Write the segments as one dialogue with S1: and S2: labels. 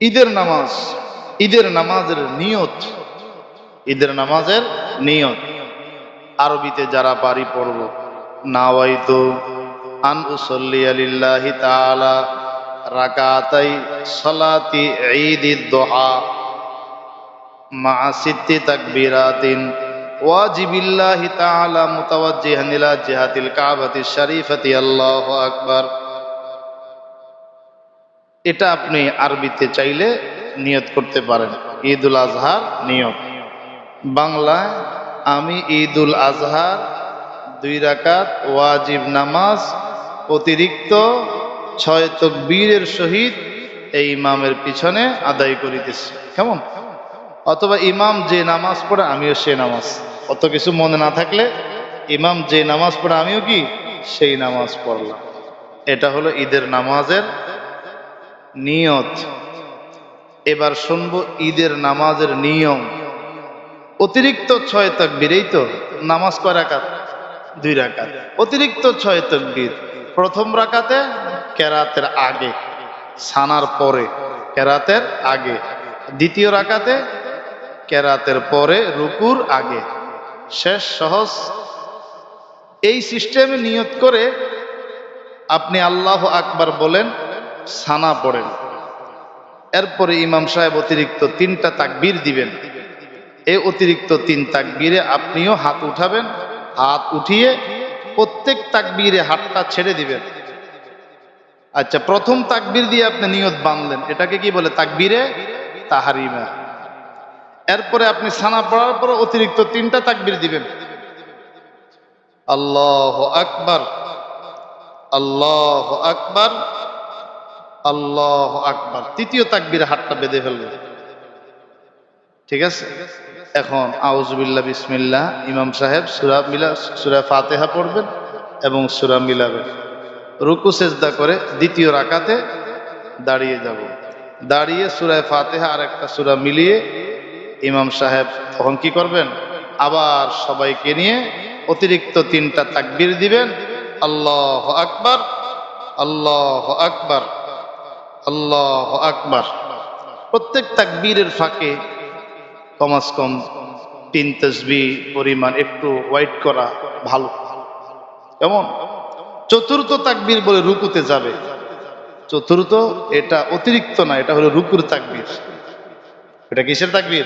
S1: ঈদের নামাজ, ঈদের নামাজের নিয়ত, ঈদের নামাজের নিয়ত। আরবিতে যারা পারি পড়ব, নাওয়াইতু আন উসল্লি আলিল্লাহি তাআলা রাকাতাই সালাতি ঈদিদ দুহা মা সিত্তি তাকবীরাতিন ওয়াজিবিল্লাহি তাআলা মুতাওয়াজ্জিহান ইলা জিহাতিল কাবাতিশ শরীফাতি আল্লাহু আকবার। এটা আপনি আরবিতে চাইলে নিয়ত করতে পারেন। ঈদুল আজহার নিয়ত বাংলায়, আমি ঈদুল আজহার দুই রাকাত ওয়াজিব নামাজ, অতিরিক্ত ছয় তকবীরের সহিত এই ইমামের পিছনে আদায় করিতেছি। কেমন? অথবা ইমাম যে নামাজ পড়ে, আমিও সে নামাজ। অত কিছু মনে না থাকলে ইমাম যে নামাজ পড়ে, আমিও কি সেই নামাজ পড়লাম। এটা হলো ঈদের নামাজের নিয়ত। এবার শুনব ঈদের নামাজের নিয়ম। অতিরিক্ত ছয় তকবীর, এই তো? নামাজ কয় রাকাত? দুই রাকাত। অতিরিক্ত ছয় তকবীর, প্রথম রাকাতে, কেরাতের আগে, সানার পরে, কেরাতের আগে। দ্বিতীয় রাকাতে, কেরাতের পরে, রুকুর আগে। শেষ, সহজ। এই সিস্টেমে নিয়ত করে আপনি আল্লাহ আকবার বলেন সানা পড়েন। এরপরে ইমাম সাহেব অতিরিক্ত তিনটা তাকবীর দিবেন। এই অতিরিক্ত তিন তাকবীরে আপনিও হাত উঠাবেন, হাত উঠিয়ে প্রত্যেক তাকবীরে হাতটা ছেড়ে দিবেন। আচ্ছা প্রথম তাকবীর দিয়ে আপনি নিয়ত বাঁধলেন, এটাকে কি বলে তাকবীরে? তাহারিমা। এরপরে আপনি সানা পড়ার পর অতিরিক্ত তিনটা তাকবীর দিবেন। আল্লাহ আকবার আল্লাহ আকবার আল্লাহ আকবার। তৃতীয় তাকবীর হাতটা বেঁধে ফেলবে। ঠিক আছে? এখন আউজবিল্লা বিসমিল্লাহ, ইমাম সাহেব সুরা মিলা, সুরা ফাতেহা পড়বেন এবং সুরা মিলাবেন। রুকু, সেজদা করে দ্বিতীয় রাকাতে দাঁড়িয়ে যাব। দাঁড়িয়ে সুরায় ফাতেহা আর একটা সুরা মিলিয়ে ইমাম সাহেব তখন কি করবেন? আবার সবাইকে নিয়ে অতিরিক্ত তিনটা তাকবির দিবেন। আল্লাহ আকবার আল্লাহ আকবার। আল্লাহ আকবার। প্রত্যেক তাকবীরের ফাঁকে কমাস কম তিন তসবি পরিমাণ একটু ওয়াইট করা ভালো। কেমন? চতুর্থ তাকবীর বলে রুকুতে যাবে। চতুর্থ এটা অতিরিক্ত না, এটা হলো রুকুর তাকবীর। এটা কিসের তাকবীর?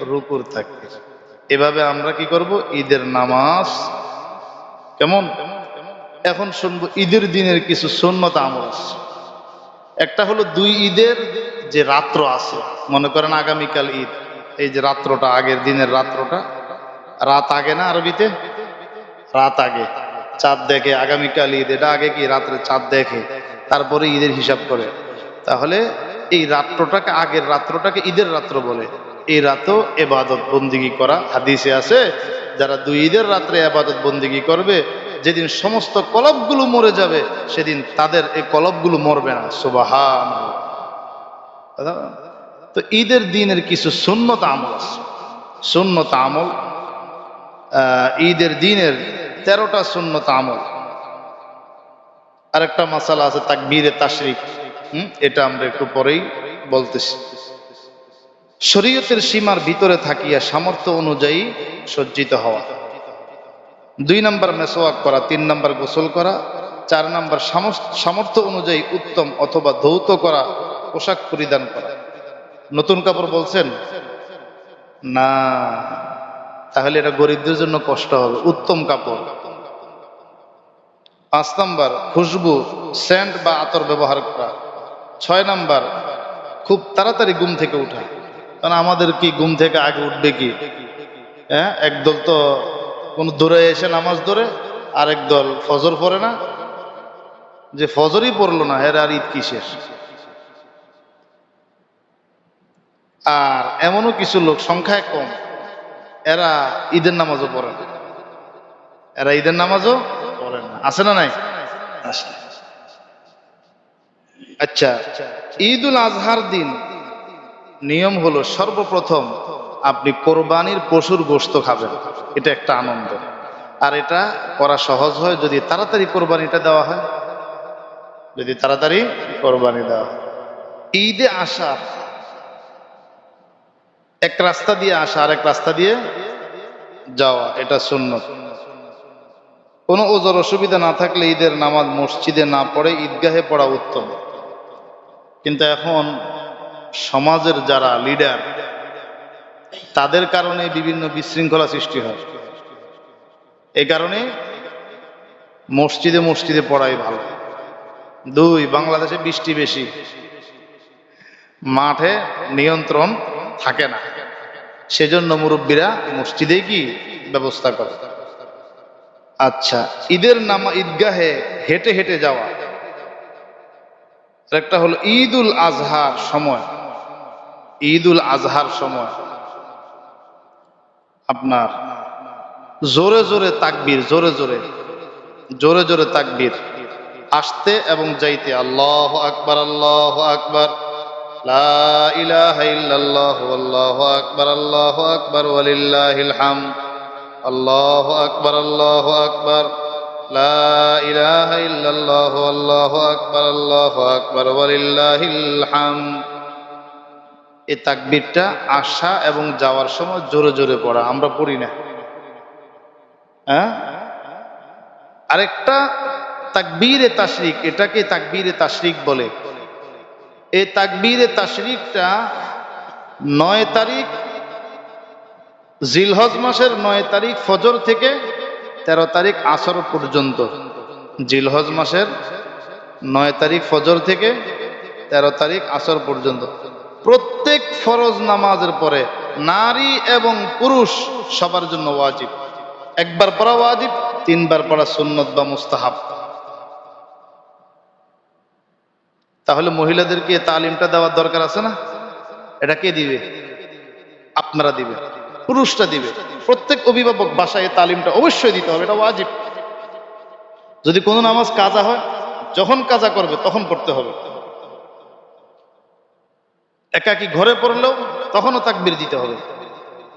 S1: রুকুর তাকবীর। এভাবে আমরা কি করব? ঈদের নামাজ। কেমন? এখন শুনব, ঈদের দিনের কিছু সুন্নত আমল আছে। একটা হলো দুই ঈদের যে রাত্র আছে, মনে করেন আগামীকাল ঈদ, এই যে রাত্রটা, আগের দিনের রাত্রটা, রাত আগে না আরবিতে? রাত আগে, চাঁদ দেখে, আগামীকাল ঈদ, এটা আগে কি, রাত্রে চাঁদ দেখে, তারপরে ঈদের হিসাব করে। তাহলে এই রাত্রটাকে, আগের রাত্রটাকে ঈদের রাত্র বলে। এই রাতও এবাদত বন্দিগি করা হাদিসে আছে, যারা দুই ঈদের রাত্রে আবাদত বন্দিগি করবে যেদিন সমস্ত কলবগুলো মরে যাবে, সেদিন তাদের এই কলবগুলো মরবে না। সুবাহান তো ঈদের দিনের কিছু সুন্নত আমল আছে। সুন্নত আমল ঈদের দিনের তেরোটা সুন্নত আমল। আরেকটা মাসালা আছে, তাকবীরে তাশরিক। হুম? এটা আমরা একটু পরেই বলতেছি। শরীয়তের সীমার ভিতরে থাকিয়া সামর্থ্য অনুযায়ী সজ্জিত হওয়া। দুই নম্বর মেসোয়াক করা, তিন নম্বর গোসল করা, চার নাম্বার সামর্থ্য অনুযায়ী উত্তম অথবা ধৌত করা, পোশাক পরিধান করা। নতুন কাপড় বলছেন? না, তাহলে এটা গরিবদের জন্য কষ্ট হবে। উত্তম কাপড়। পাঁচ নম্বর খুশবু সেন্ট বা আতর ব্যবহার করা। ছয় নাম্বার খুব তাড়াতাড়ি ঘুম থেকে উঠা। কারণ আমাদের কি ঘুম থেকে আগে উঠবে কি? হ্যাঁ একদল তো কোন দূরে এসে নামাজ ধরে আরেক দল ফজর পড়ে না? যে ফজরই পড়ল না, এর আর ঈদ কিসের? আর এমনও কিছু লোক, সংখ্যায় কম, এরা ঈদের নামাজও পড়ে না। এরা ঈদের নামাজও পড়ে না। আছে না নাই। আচ্ছা ঈদুল আজহার দিন নিয়ম হলো সর্বপ্রথম আপনি কোরবানির পশুর গোস্ত খাবেন। এটা একটা আনন্দ। আর এটা করা সহজ হয় যদি তাড়াতাড়ি কোরবানিটা দেওয়া হয়। যদি তাড়াতাড়ি কোরবানি দেওয়া হয়। ঈদে আসা। এক রাস্তা দিয়ে আসা আর এক রাস্তা দিয়ে যাওয়া, এটা শূন্য কোনো ওজোর অসুবিধা না থাকলে ঈদের নামাজ মসজিদে না পড়ে ঈদগাহে পড়া উত্তম। কিন্তু এখন সমাজের যারা লিডার তাদের কারণে বিভিন্ন বিশৃঙ্খলা সৃষ্টি হয়। এই কারণে মসজিদে মসজিদে পড়াই ভালো। দুই, বাংলাদেশে বৃষ্টি বেশি। মাঠে নিয়ন্ত্রণ থাকে না। সেজন্য মুরব্বীরা মসজিদে কি ব্যবস্থা করে। আচ্ছা ঈদের নামা, ঈদগাহে হেঁটে হেঁটে যাওয়া। একটা হলো ঈদ উল আজহার সময়। ঈদ উল আজহার সময়। আপনার জোরে জোরে তাকবীর, জোরে জোরে জোরে জোরে তাকবীর। আসতে এবং যাইতে, আল্লাহ আকবার আল্লাহ আকবার আল্লাহু আকবার আল্লাহু আকবার, ওয়ালিল্লাহিল হামদ আল্লাহু আকবার আল্লাহু আকবার, ওয়ালিল্লাহিল হামদ। এই তাকবীরটা আসা এবং যাওয়ার সময় জোরে জোরে পড়া, আমরা পড়ি না। হ্যাঁ? আরেকটা তাকবীরে তাশরিক, এটাকে তাকবীরে তাশরিক বলে। এই তাকবীরে তাশরিকটা নয় তারিখ জিলহজ মাসের নয় তারিখ ফজর থেকে তেরো তারিখ আসর পর্যন্ত। জিলহজ মাসের নয় তারিখ ফজর থেকে তেরো তারিখ আসর পর্যন্ত। প্রত্যেক ফরজ নামাজের পরে নারী এবং পুরুষ সবার জন্য ওয়াজিব। একবার পড়া ওয়াজিব, তিনবার পড়া সুন্নত বা মুস্তাহাব। তাহলে মহিলাদেরকে তালিমটা দেওয়ার দরকার আছে না? এটা কে দিবে? আপনারা দিবে। পুরুষটা দিবে। প্রত্যেক অভিভাবক বাসায় তালিমটা অবশ্যই দিতে হবে, এটা ওয়াজিব। যদি কোনো নামাজ কাজা হয়, যখন কাজা করবে, তখন পড়তে হবে। একাকি ঘরে পড়লেও তখনও তাকবির দিতে হবে।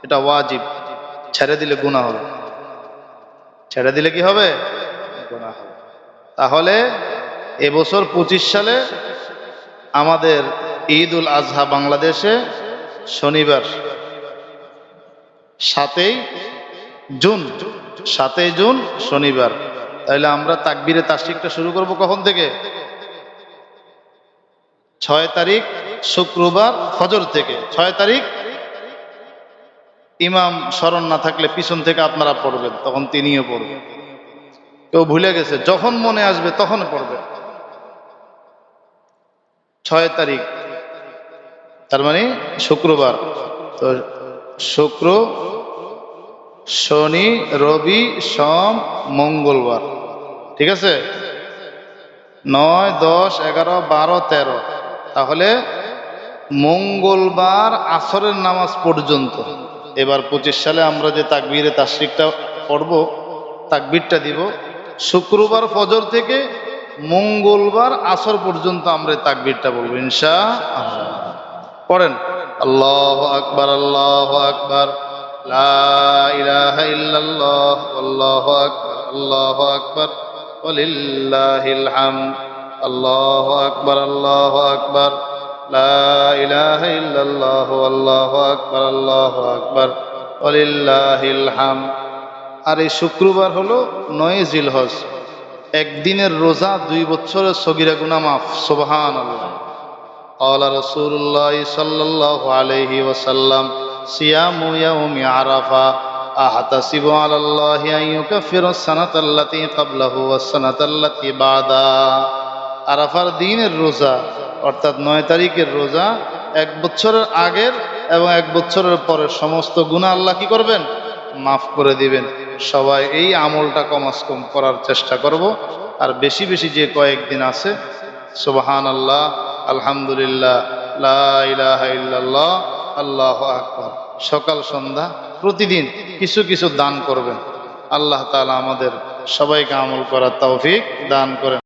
S1: এটা ওয়াজিব। ছেড়ে দিলে গুণা হবে। ছেড়ে দিলে কি হবে? গুণা হবে। তাহলে এবছর পঁচিশ সালে আমাদের ঈদ উল আজহা বাংলাদেশে শনিবার, সাতই জুন সাতই জুন শনিবার। তাহলে আমরা তাকবিরে তাসিকটা শুরু করব কখন থেকে? ছয় তারিখ শুক্রবার ফজর থেকে ছয় তারিখ। ইমাম স্মরণ না থাকলে পিছন থেকে আপনারা পড়বেন, তখন তিনিও পড়বেন। কেউ ভুলে গেছে, যখন মনে আসবে তখন পড়বে ছয় তারিখ, তার মানে শুক্রবার। তো শুক্র, শনি, রবি, সোম, মঙ্গলবার। ঠিক আছে? নয়, দশ, এগারো, বারো, তেরো। তাহলে মঙ্গলবার আসরের নামাজ পর্যন্ত। এবার পঁচিশ সালে আমরা যে তাকবীরে তাসরিকটা পড়ব, তাকবীরটা দিব, শুক্রবার ফজর থেকে মঙ্গলবার আসর পর্যন্ত আমরা তাকবীরটা বলব ইনশা আল্লাহ পড়েন। আল্লাহ আকবার আল্লাহ আকবার আল্লাহু আকবার আল্লাহু আকবার হামদ আকবার, আল্লাহু আকবার। লা ইলাহা ইল্লাল্লাহ আল্লাহু আকবার আল্লাহু আকবার ওয়ালিল্লাহিল হামদ আর এই শুক্রবার হলো নয় জিলহজ একদিনের রোজা দুই বছরের সগিরা গুনা মাফ সুবহান আল্লাহ قال رسول الله صلى الله عليه وسلم صيام يوم عرفة أحتسب على الله أن يكفر السنة التي قبله والسنة التي بعدها আরাফার দিনের রোজা অর্থাৎ নয় তারিখের রোজা, এক বছরের আগের এবং এক বছরের পরের সমস্ত গুণা আল্লাহ কি করবেন? মাফ করে দিবেন। সবাই এই আমলটা কমাস কম করার চেষ্টা করব। আর বেশি বেশি যে কয়েকদিন আছে সুবহান আল্লাহ আলহামদুলিল্লাহ, লা ইলাহা ইল্লাল্লাহ, আল্লাহ আকবর। সকাল, সন্ধ্যা, প্রতিদিন কিছু কিছু দান করবেন। আল্লাহ তালা আমাদের সবাইকে আমল করার তৌফিক দান করেন।